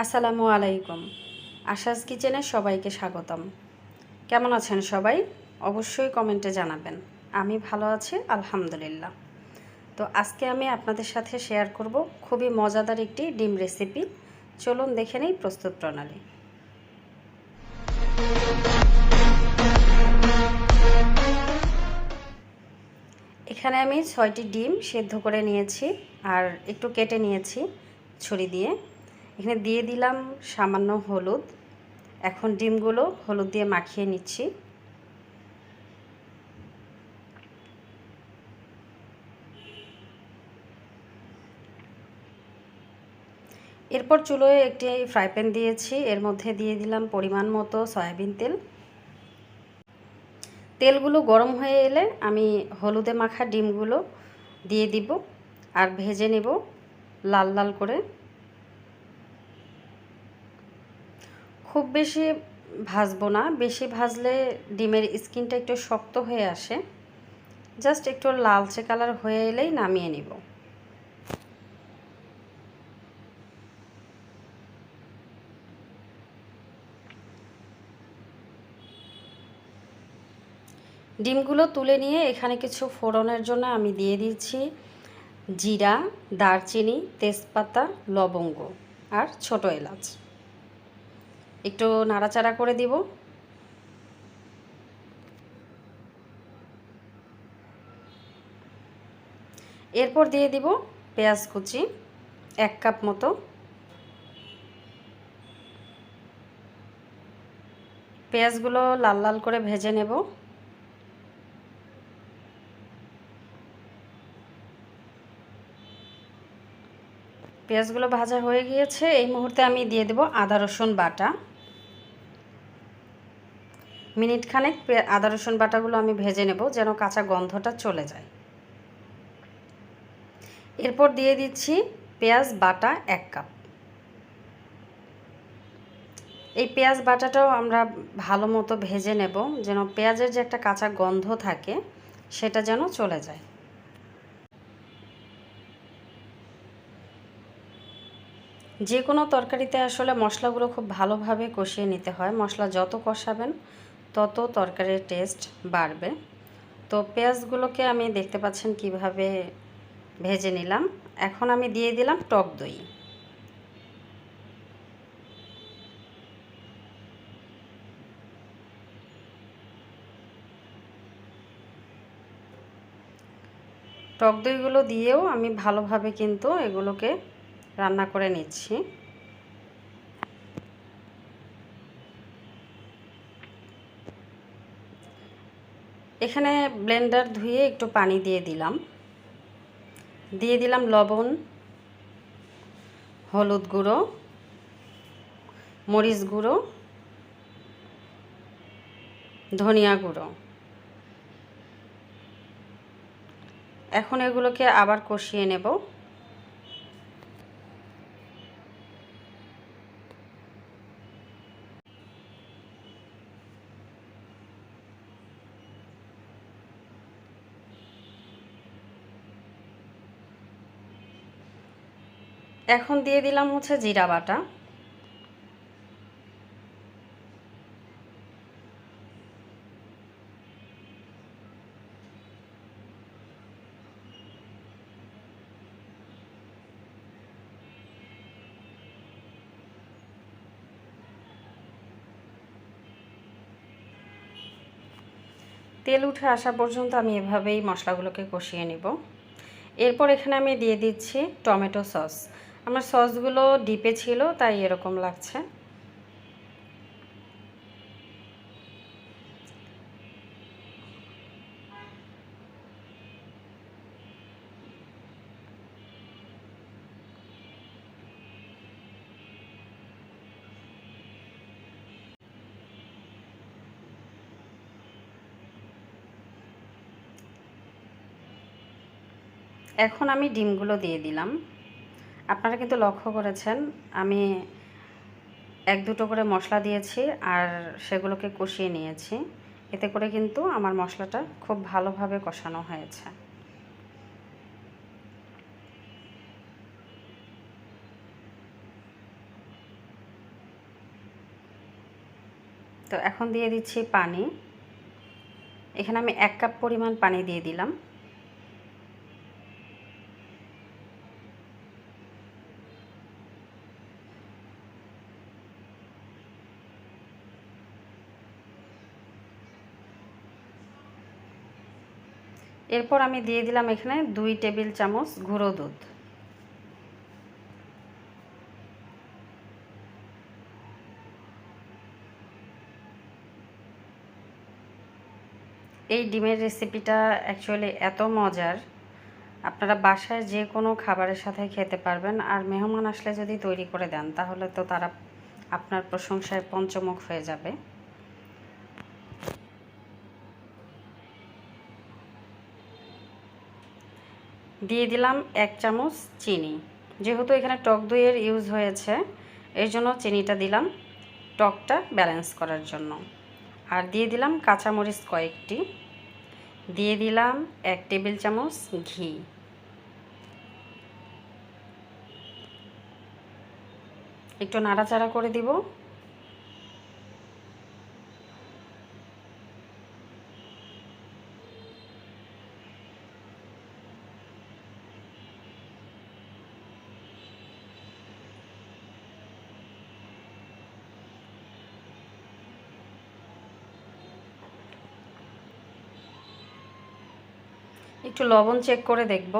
আসসালামু আলাইকুম। আশাস কিচেনে সবাইকে স্বাগতম। কেমন আছেন সবাই? অবশ্যই কমেন্টে জানাবেন। আমি ভালো আছি, আলহামদুলিল্লাহ। তো আজকে আমি আপনাদের সাথে শেয়ার করব খুবই মজাদার একটি ডিম রেসিপি। চলুন দেখে নেই প্রস্তুত প্রণালী। এখানে আমি ছয়টি ডিম সেদ্ধ করে নিয়েছি আর একটু কেটে নিয়েছি ছুরি দিয়ে। এখানে দিয়ে দিলাম সামান্য হলুদ। এখন ডিমগুলো হলুদ দিয়ে মাখিয়ে নিচ্ছি। এরপর চুলোয় একটি ফ্রাই প্যান দিয়েছি। এর মধ্যে দিয়ে দিলাম পরিমাণ মতো সয়াবিন তেল। তেলগুলো গরম হয়ে এলে আমি হলুদে মাখা ডিমগুলো দিয়ে দিব আর ভেজে নেব লাল লাল করে। খুব বেশি ভাজবো না। বেশি ভাজলে ডিমের স্কিনটা একটু শক্ত হয়ে আসে। জাস্ট একটু লালচে কালার হয়ে এলেই নামিয়ে নিব। ডিমগুলো তুলে নিয়ে এখানে কিছু ফোড়নের জন্য আমি দিয়ে দিচ্ছি জিরা, দারচিনি, তেজপাতা, লবঙ্গ আর ছোট এলাচ। একটু নাড়াচাড়া করে দিব। এরপর দিয়ে দিব পেঁয়াজ কুচি, এক কাপ মতো। পেঁয়াজগুলো লাল লাল করে ভেজে নেব। পেঁয়াজগুলো ভাজা হয়ে গিয়েছে, এই মুহূর্তে আমি দিয়ে দেব আদা রসুন বাটা। মিনিট খানেক আদা, রসুন বাটাগুলো আমি ভেজে নেব যেন কাঁচা গন্ধটা চলে যায়। এরপর দিয়ে দিচ্ছি পেঁয়াজ বাটা এক কাপ। এই পেঁয়াজ বাটাটাও আমরা ভালো মতো ভেজে নেব যেন পেঁয়াজের যে একটা কাঁচা গন্ধ থাকে সেটা যেন চলে যায়। যে কোনো তরকারিতে আসলে মশলাগুলো খুব ভালোভাবে কষিয়ে নিতে হয়। মশলা যত কষাবেন তত তরকারির টেস্ট বাড়বে। তো পেঁয়াজগুলোকে আমি দেখতে পাচ্ছেন কীভাবে ভেজে নিলাম। এখন আমি দিয়ে দিলাম টক দই। টক দইগুলো দিয়েও আমি ভালোভাবে কিন্তু এগুলোকে রান্না করে নিচ্ছি। এখানে ব্লেন্ডার ধুয়ে একটু পানি দিয়ে দিলাম। দিয়ে দিলাম লবণ, হলুদ গুঁড়ো, মরিচ গুঁড়ো, ধনিয়া গুঁড়ো। এখন এগুলোকে আবার কষিয়ে নেব। এখন দিয়ে দিলাম হচ্ছে জিরা বাটা। তেল উঠে আসা পর্যন্ত আমি এভাবেই মশলাগুলোকে কষিয়ে নিব। এরপর এখানে আমি দিয়ে দিচ্ছি টমেটো সস। আমার সসগুলো ডিপে ছিল তাই এরকম লাগছে। এখন আমি ডিমগুলো দিয়ে দিলাম। আপনারা কিন্তু লক্ষ্য করেছেন, আমি এক দুটো করে মশলা দিয়েছি আর সেগুলোকে কষিয়ে নিয়েছি। এতে করে কিন্তু আমার মশলাটা খুব ভালোভাবে কষানো হয়েছে। তো এখন দিয়ে দিচ্ছি পানি। এখানে আমি এক কাপ পরিমাণ পানি দিয়ে দিলাম। এরপর আমি দিয়ে দিলাম এখানে দুই টেবিল চামচ গুঁড়ো দুধ। এই ডিমের রেসিপিটা অ্যাকচুয়ালি এত মজার। আপনারা বাসায় যে কোনো খাবারের সাথে খেতে পারবেন, আর মেহমান আসলে যদি তৈরি করে দেন, তাহলে তো তারা আপনার প্রশংসায় পঞ্চমুখ হয়ে যাবে। দিয়ে দিলাম এক চামচ চিনি। যেহেতু এখানে টক দইয়ের ইউজ হয়েছে, এর জন্য চিনিটা দিলাম টকটা ব্যালেন্স করার জন্য। আর দিয়ে দিলাম কাঁচামরিচ কয়েকটি। দিয়ে দিলাম এক টেবিল চামচ ঘি। একটু নাড়াচাড়া করে দিব। একটু লবণ চেক করে দেখব।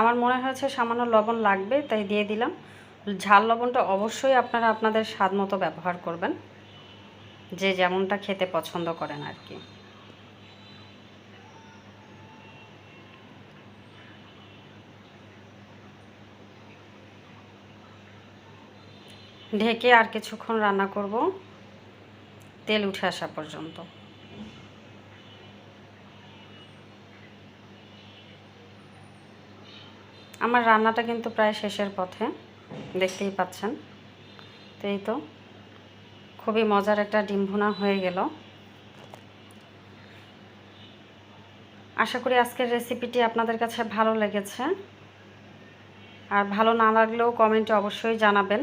আমার মনে হয়েছে সামান্য লবণ লাগবে, তাই দিয়ে দিলাম। ঝাল লবণটা অবশ্যই আপনারা আপনাদের স্বাদ মতো ব্যবহার করবেন। যে যেমনটা খেতে পছন্দ করেন আর কি। ঢেকে আর কিছুক্ষণ রান্না করব। তেল উঠে আসা পর্যন্ত। আমার রান্নাটা কিন্তু প্রায় শেষের পথে, দেখতেই পাচ্ছেন। তো এই তো, খুবই মজার একটা ডিম হয়ে গেল। আশা করি আজকের রেসিপিটি আপনাদের কাছে ভালো লেগেছে। আর ভালো না লাগলেও কমেন্টে অবশ্যই জানাবেন।